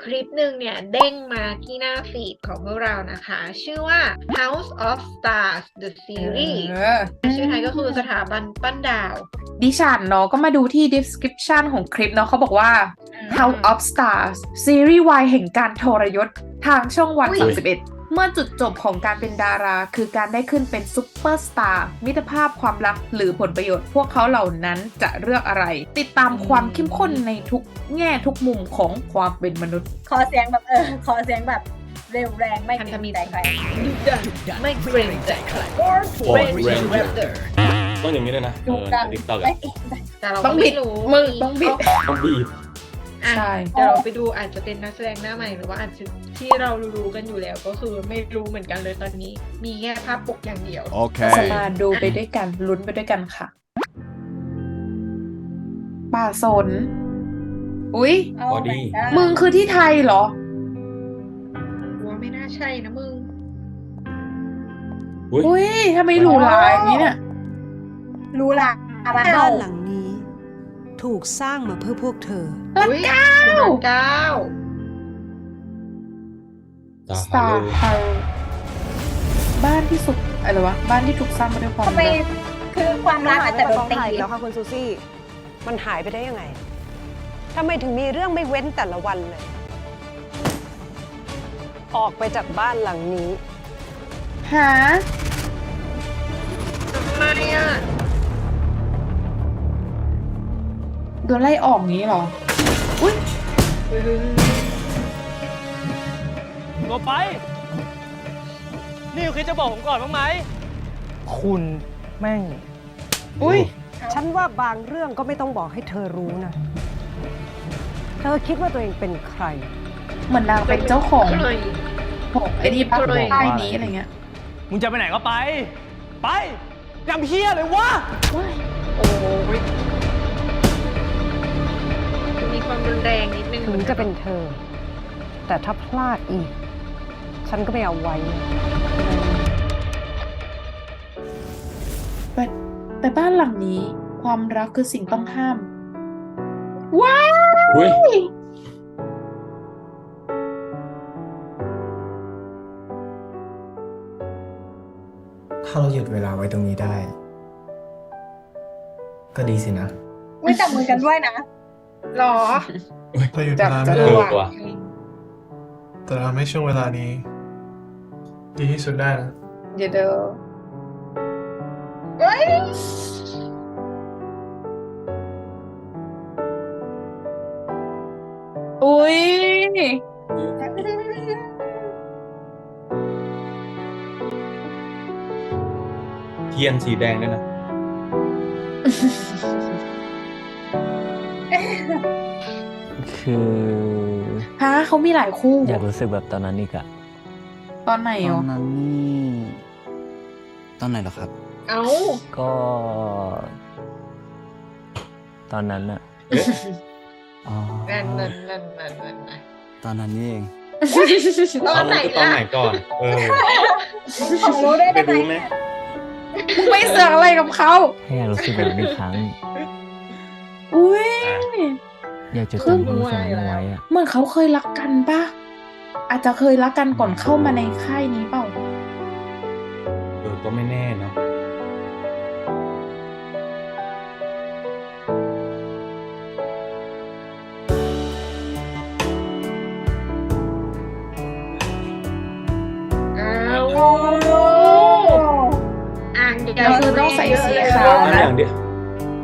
คลิปหนึ่งเนี่ย เด้งมาที่หน้าฟีดของพวกเรานะคะ ชื่อว่า House of Stars the Series เออชื่อไทยก็คือสถาบันปั้นดาว ดิฉันเนาะก็มาดูที่ description ของคลิปเนาะเขาบอกว่า House of Stars ซีรีส์วายแห่งการทรยศทางช่องวันอุ๊ย31 เมื่อจุดจบของการเป็นดารา คือการได้ขึ้นเป็นซุปเปอร์สตาร์มิตรภาพความรักหรือผลประโยชน์ พวกเขาเหล่านั้นจะเลือกอะไร ติดตามความเข้มข้นในทุกแง่ทุกมุมของความเป็นมนุษย์ ขอเสียงแบบเออขอเสียงแบบเร็วแรงไม่พันธมิตรใจใครดุดันไม่เกรงใจใคร Ford Ranger Ranger ต้องอย่างนี้เลยนะเอดุอดันติ๊กต็อกไม่อะเอ๊ะแต่เราต้ก็องบิไม่ดรู้มึงต้องบิดต้องบีบอะใช่เดี๋ยวเราไปดูอาจจะเป็นนักแสดงหน้าใหม่หรือว่าอาจจะ ที่เรารู้ๆกันอยู่แล้วก็คือไม่รู้เหมือนกันเลยตอนนี้ มีแค่ภาพปกอย่างเดียวจะ Okay. มาดูไปด้วยกันลุ้นไปด้วยกันค่ะ ป่าสน อุ๊ย เอาพอดีไปไมึงคือที่ไทยเหรอ ว่าไม่น่าใช่นะมึง อุ้ยอุ้ยทำไมหรูหราอย่างนี้เนี่ยรู้ละอะไรบ้านหลังนี้ ถูกสร้างมาเพื่อพวกเธอรักอุ๊ยเก้าเก้า ตาสฮาตาโลร์ฮาร์บ้านที่สุดอะไรวะ บ้านที่ถูกสร้างมาด้วยความทำไมรักคือความรักอาจจะโดนตีหายแล้วค่ะคุณซูซี่ มันหายไปได้ยังไงทำไมถึงมีเรื่องไม่เว้นแต่ละวันเลย ออกไปจากบ้านหลังนี้ หาทำไมอะโดนไล่ออกงี้เหรอ อุ้ย ตัวไป นี่คือจะบอกผมก่อนบ้างไหม คุณแม่ง อุ้ยฉันว่าบางเรื่องก็ไม่ต้องบอกให้เธอรู้นะ เธอคิดว่าตัวเองเป็นใคร เหมือนนางเป็นเจ้าของใครของไอ้นี่ปะใครค่ายนี้อะไรเงี้ย มึงจะไปไหนก็ไป ไปยำเฮียเลยวะว้ายโอ้ยมีความรุนแรงนิดนึงถึงจะเป็นเธอ แต่ถ้าพลาดอีก ฉันก็ไม่เอาไว้นะแต่แต่บ้านหลังนี้ ความรักคือสิ่งต้องห้าม ว้ายอุ้ยถ้าเราหยุดเวลาไว้ตรงนี้ได้ ก็ดีสินะ ไม่จับมือกันด้วยนะหรอ ถ้าหยุดจัเวบลาจะไม่เอได้อว่ะว่ะแต่ทำให้ช่วงเวลานี้ ดีที่สุดได้นะเดี๋ยวเดี๋ยวเฮ้ยอุ้ยเทียนสีแดงด้วยนะ คือฮะเขามีหลายคู่ อยากรู้สึกแบบตอนนั้นอีกอะ ตอนไหนตอ๋ออนนั้นนี่ตอนไหนเหรอครับ เอาก็ ตอนนั้นอะเอ๊ะอ๋อ นั่นนั่นนั่นนั่นนั่นนั่นตอนนั้นนี่เอง ตอนไหนตอนล่ะไหนก่อน เออของรู้ได้ไปยังดูไงไหมไม่เสือกอะไรกับเขาให้อยากรู้สึกแบบนี้ครั้ง อุ้ย อยากจะคือจำความรู้สึกนั้นเอาไว้อะเหมือนเขาเคยรักกันปะ อาจจะเคยรักกันก่อนเข้ามาในค่ายนี้เปล่า เออก็ไม่แน่เนาะเอาอ่างใหญ่ก็คือต้องใส่สีขาวน้ำอย่างเดียว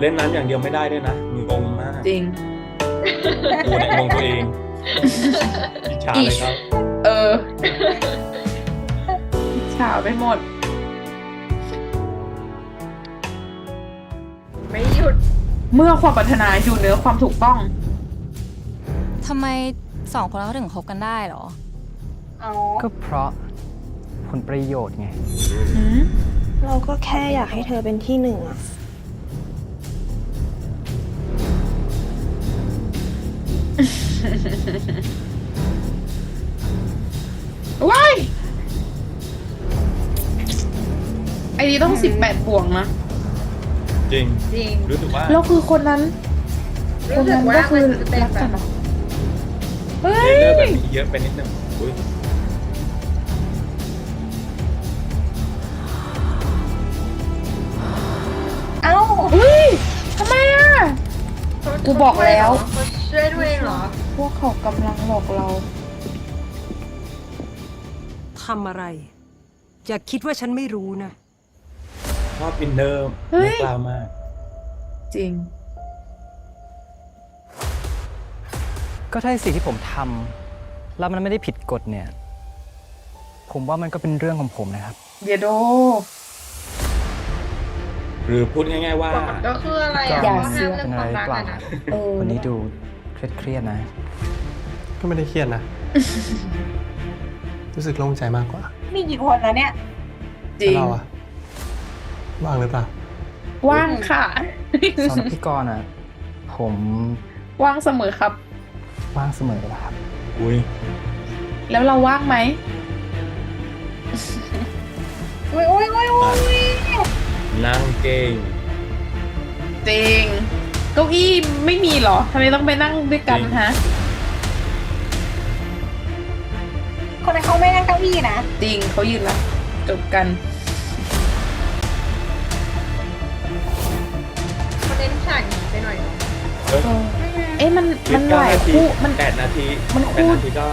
เล่นน้ำอย่างเดียวไม่ได้ด้วยนะงงมากจริงกูเนี่ยงงตัวเองอิจฉาเลยครับเออ ฉาวไปหมด ไม่หยุด เมื่อความปรารถนาอยู่เหนือความถูกต้อง ทำไมสองคนเราถึงคบกันได้เหรอ อ๋อ ก็เพราะผลประโยชน์ไงหืมเราก็แค่อยากให้เธอเป็นที่หนึ่งอะ ว้ายไอ้นี่ต้องสิบแปดบวกนะจริง จริง รู้สึกว่าแล้วคือคนนั้น คนรู้สึนั้กนว่าก็คือมันจะเป็นรักแบกับนเหรอเฮ้เทรลเลอร์แบบยนี้เยอะไปนิดนึงอุ้ยเอ้าอุ้ยทำไมอะ กูบอกแล้ว เขาช่วยตัวเองเหรอ พวกเขากำลังหลอกเรา ทำอะไร อย่าคิดว่าฉันไม่รู้นะ ชอบอินเนอร์เฮ้ย กล้ามากจริง ก็ถ้าสิ่งที่ผมทำแล้วมันไม่ได้ผิดกฎเนี่ย ผมว่ามันก็เป็นเรื่องของผมนะครับเดี๋ยวโด หรือพูดง่าย ๆ ว่า ก็คืออะไรอะอย่าก็เสืห้ามอกเรื่องความรักอะนะเออวันนี้ดูเครียดๆนะ ก็ไม่ได้เครียดนะ รู้สึกโล่งใจมากกว่ามีกี่คนแล้วเนี่ย จริง แล้วเราอะว่างหรือเปล่าว่างค่ะ สำหรับพี่กรณ์อะ ผมว่างเสมอครับ ว่างเสมอเลยครับ อุ้ยแล้วเราว่างไหมอุ้ยอุ้ยอุ้ยอุ้ยนั่งเก่งจริงเก้าอี้ไม่มีเหรอทำไมต้องไปนั่งด้วยกันจริงฮะ คนนั้นเขาไม่นั่งเก้าอี้นะจริงเขายืนละจบกันเขาเน้นฉากหนีไปหน่อยเนอะเอ้ยเออเอ๊ะมันคลิมันปหลาย9นาทีคู่มัน แปดนาทีมันแปคู่ดนาทีก็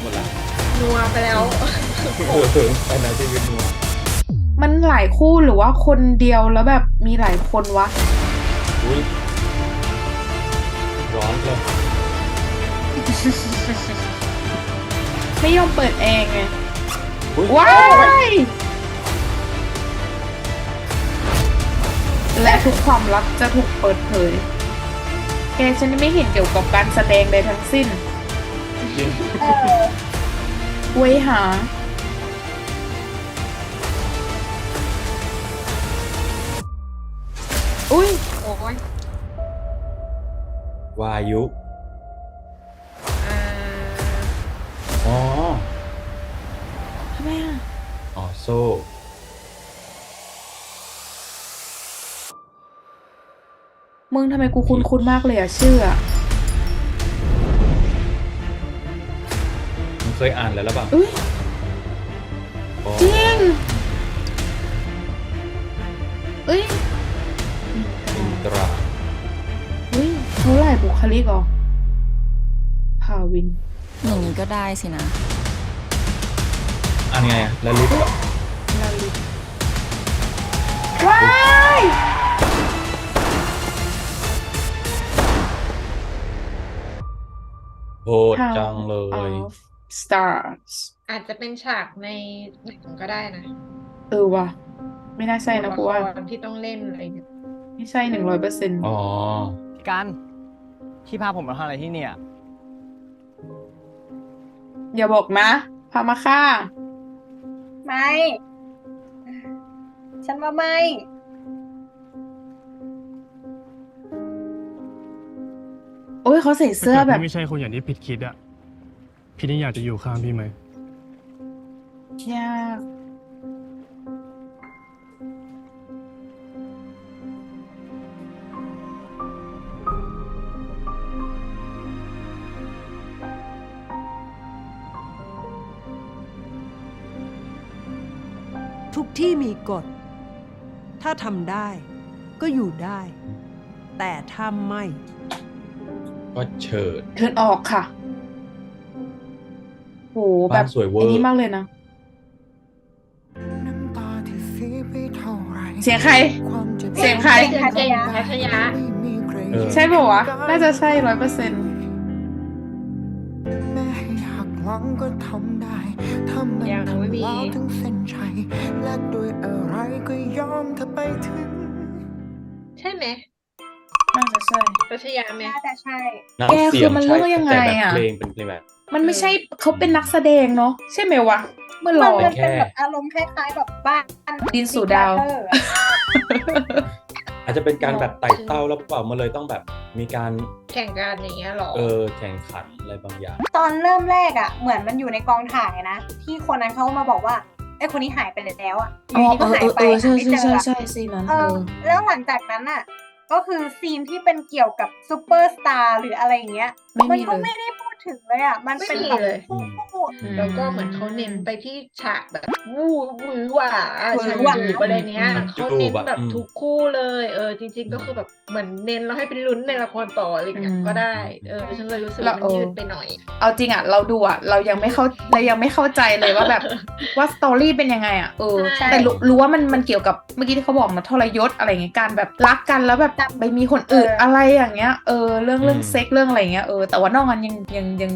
หมดละนัวไปแล้วเออแปดนาทีวินัวมันหลายคู่หรือว่าคนเดียวแล้วแบบมีหลายคนวะ อุ้ยร้อนเลย ไม่ยอมเปิดแอร์ไงอุ้ยว้ายและทุกความลับจะถูกเปิดเผย แกฉันไม่เห็นเกี่ยวกับการแสดงใดทั้งสิ้นจริงเออไว้หา อุ้ย โอ้ยวายุ โซ่มึงทำไมกูคุ้นคุ้นๆมากเลยอะชื่ออะมึงเคยอ่านแล้วหรือเปล่าอุ้ยอ๋อจริงเอ้ยอินตราอุ้ยรู้หลายบุคลิกเหรอพาวินอย่างนี้ก็ได้สินะอ่านไงอะแล้วลิฟต์อะล โหดจังเลย of stars อาจจะเป็นฉากในหนังก็ได้นะเออว่ะ ไม่น่าใช่นะกูว่าละครที่ต้องเล่นอะไรเนี่ยไม่ใช่หนึ่งร้อยเปอร์เซ็นต์อ๋อ พี่การที่พาผมมาทำอะไรที่เนี่ยอย่าบอกนะ พามาฆ่า ไม่ ฉันว่าไม่ โอ้ยเขาใส่เสื้อแบบไม่ใช่คนอย่างที่ผิดคิดอะพี่นี่อยากจะอยู่ข้างพี่ไหม ยากทุกที่มีกฎ ถ้าทำได้ก็อยู่ได้ แต่ถ้าไม่ ก็เฉิดเทิร์นออกค่ะโหแบบบ้านสวยเวอร์ไอ้นี่มากเลยนะเสียงใคร เสียงใครเสียงเก่งพัชยะเออใช่ป่าวะ น่าจะใช่ร้อยเปอร์เซ็นต์ยังไม่มีใช่ไหมน่า จะใช่พัชยาไหมน่าจะใช่น้ำแกเสีคืยองมันใช่เรื่องยังไงแต่แบบอะ เพลงเป็นเพลงแบบ มันไม่ใช่เขาเป็นนักแสดงเนาะใช่ไหมวะ เมื่อหลมัอนก มันเป็นแบบอารมณ์คล้ายๆแบบบ้านดินสู่ดาวเอออาจจะเป็นการแบบไต่เต้าแล้วเปล่ามันเลยต้องแบบมีการแข่งกันอย่างเงี้ยเหรอ เออแข่งขันอะไรบางอย่าง ตอนเริ่มแรกอะ เหมือนมันอยู่ในกองถ่ายนะ ที่คนนั้นเขามาบอกว่าไอ้คนนี้หายไปแล้วอะออ๋อยู่ดีเอก็อหายเออไปเออใช่หาไม่ใช่เจอใช่อะใช่ซีนนั้นเอเอออ แล้วหลังจากนั้นอะ ก็คือซีนที่เป็นเกี่ยวกับซูเปอร์สตาร์หรืออะไรอย่างเงี้ย ไม่มันมีก็เลย ไม่ได้พูดถึงเลยอะ มันไม่เป็นมีแบบเลยคู่ แล้วก็เหมือนเขาเน้นไปที่ฉากแบบ วู้หวือหวาหวืฉาอกหวาจูบอะไรเนี้ยอืมเขาเน้นจูบอะแบบอืมทุกคู่เลย เออจริง ๆ ก็คือแบบเหมือนเน้นแล้วให้เป็นลุ้นในละครต่ออะไรเงี้ยอืมก็ได้ เออฉันเลยรู้สึกแล้ว่าวมันเออยืดไปหน่อย เอาจริงอะเราดูอะเรายังไม่เข้าเรายังไม่เข้าใจเลยว่าแบบว่าสตอรี่เป็นยังไงอะเออใช่แต่รู้รู้ว่ามันมันเกี่ยวกับเมื่อกี้ที่เขาบอกมาทรยศอะไรเงี้ยการแบบรักกันแล้วแบบไปมีคนอื่นอะไรอย่างเงี้ยเออเรื่องเรื่องอืมเซ็กเรื่องอะไรเงี้ยเออแต่ว่านอกนั้นยังยังยัง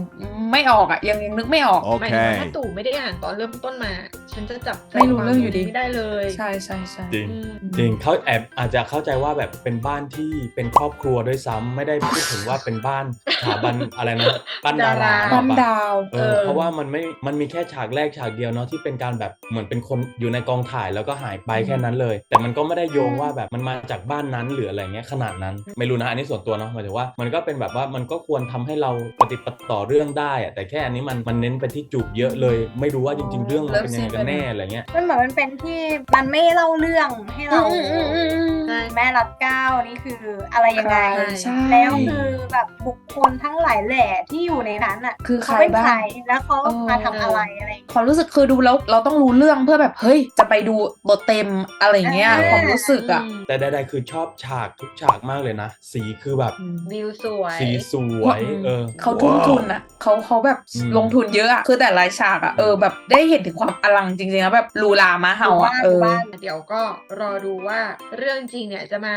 ไม่ออกอะยังยังนึกไม่ออกหมายถึงว่าถ้าตู่ไม่ได้อ่านตอนเริ่มต้นมาฉันจะจับใจไม่รู้ควาเรื่องอยู่ดี ไม่ได้เลยใช่ใช่ใช่จริงอืมจริงเขาแอบอาจจะเข้าใจว่าแบบเป็นบ้านที่เป็นครอบครัวด้วยซ้ำไม่ได้พูดถึงว่าเป็นบ้านสถาบันอะไรนะบ้านดาราดาราบ้านปะดาว เออเพราะว่ามันไม่มันมีแค่ฉากแรกฉากเดียวเนาะที่เป็นการแบบเหมือนเป็นคนอยู่ในกองถ่ายแล้วก็หายไปแค่นั้นเลย แต่มันก็ไม่ได้โยงว่าแบบมันมาจากบ้านนั้นหรืออะไรเงี้ยขนาดนั้นไม่รู้นะอันนี้ส่วนตัวเนาะหมายถึงว่ามันก็เป็นแบบว่ามันก็ควรทำให้เราปฏิดปะต่อเรื่องได้อะแต่แค่อันนี้มันมันเน้นไปที่จูบเยอะเลย ไม่รู้ว่าจริง ๆ เรื่องมันเป็นยังไงกันแน่อะไรเงี้ยมันเหมือนมันเป็นที่มันไม่เล่าเรื่องให้เราอืมอืมอืมอืมใช่ แม่รับเก้านี่คืออะไรยังไง ใช่ แล้วคือแบบบุคคลทั้งหลายแหล่ที่อยู่ในนั้นอะคือใครเขาเป็นบ้างใครแล้วเขาเออ มาทำอะไรอะไรอย่างเงี้ย ความรู้สึกคือดูแล้วเราต้องรู้เรื่องเพื่อแบบเฮ้ยจะไปดูบทเต็มอะไรเงี้ยเออความรู้สึกอะ แต่ใดๆคือชอบฉากทุกฉากมากเลยนะ สีคือแบบวิวสวย สีสวยเออ เขาทุ่มทุนอะเขาเขาแบบอืม ลงทุนเยอะอะคือแต่ละฉากอะเออแบบได้เห็นถึงความอลังจริงๆนะแบบลูลามาเห่าอะเออเดี๋ยวก็รอดูว่าเรื่องจริงเนี่ยจะมา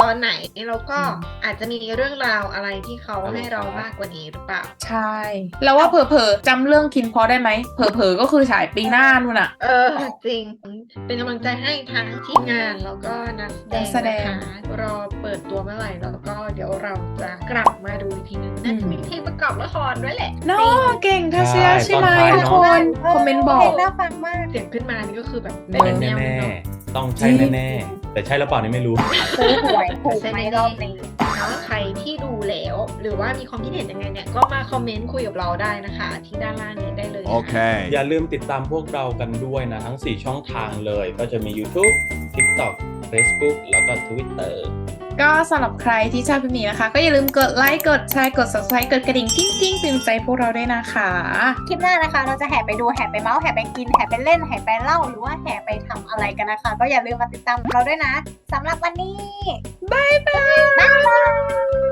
ตอนไหนแล้วก็อืมอาจจะมีเรื่องราวอะไรที่เขาให้เรามากกว่านี้หรือเปล่า ใช่แล้วว่าเผลอๆจำเรื่องคินพอได้ไหมเผลอๆก็คือฉายปีหน้านู่นอะ เออจริง เป็นกำลังใจให้ทั้งทีมงานแล้วก็นักนักแสแสดดงงนะคะรอเปิดตัวเมื่อไหร่แล้วก็เดี๋ยวเราจะกลับมาดูอีกทีนึงน่าจะมีเพลงประกอบละครด้วยแหละเนาะเก่งทัชเชียใช่ใช่ไหมตอนท้ายทุกเนอะคนคอมเมนต์บอกเพลงน่าฟังมากเสียงขึ้นมานี่ก็คือแบบเออเป็นแนวแน่เนาะๆต้องใช่แน่ๆแต่ใช่หรือเปล่านี่ไม่รู้ ซื้อหวยถูกไหมรอบนี้แล้วใครที่ดูแล้ว หรือว่ามีความคิดเห็นยังไงเนี่ย ก็มาคอมเมนต์คุยกับเราได้นะคะ ที่ด้านล่างนี้ได้เลยนะคะอย่าลืมติดตามพวกเรากันด้วยนะ ทั้ง 4 ช่องทางเลย ก็จะมี YouTube TikTok Facebook แล้วก็ Twitter ก็สำหรับใครที่ชอบคลิปนี้นะคะ ก็อย่าลืมกดไลค์กดแชร์กด subscribe กดกระดิ่งกิ้งกิ้งเป็นใจพวกเราด้วยนะคะ คลิปหน้านะคะ เราจะแห่ไปดูแห่ไปเมาส์แห่ไปกินแห่ไปเล่นแห่ไปเล่า หรือว่าแห่ไปทำอะไรกันนะคะ ก็อย่าลืมมาติดตามเราด้วยนะสำหรับวันนี้บ๊ายบายบ๊ายบาย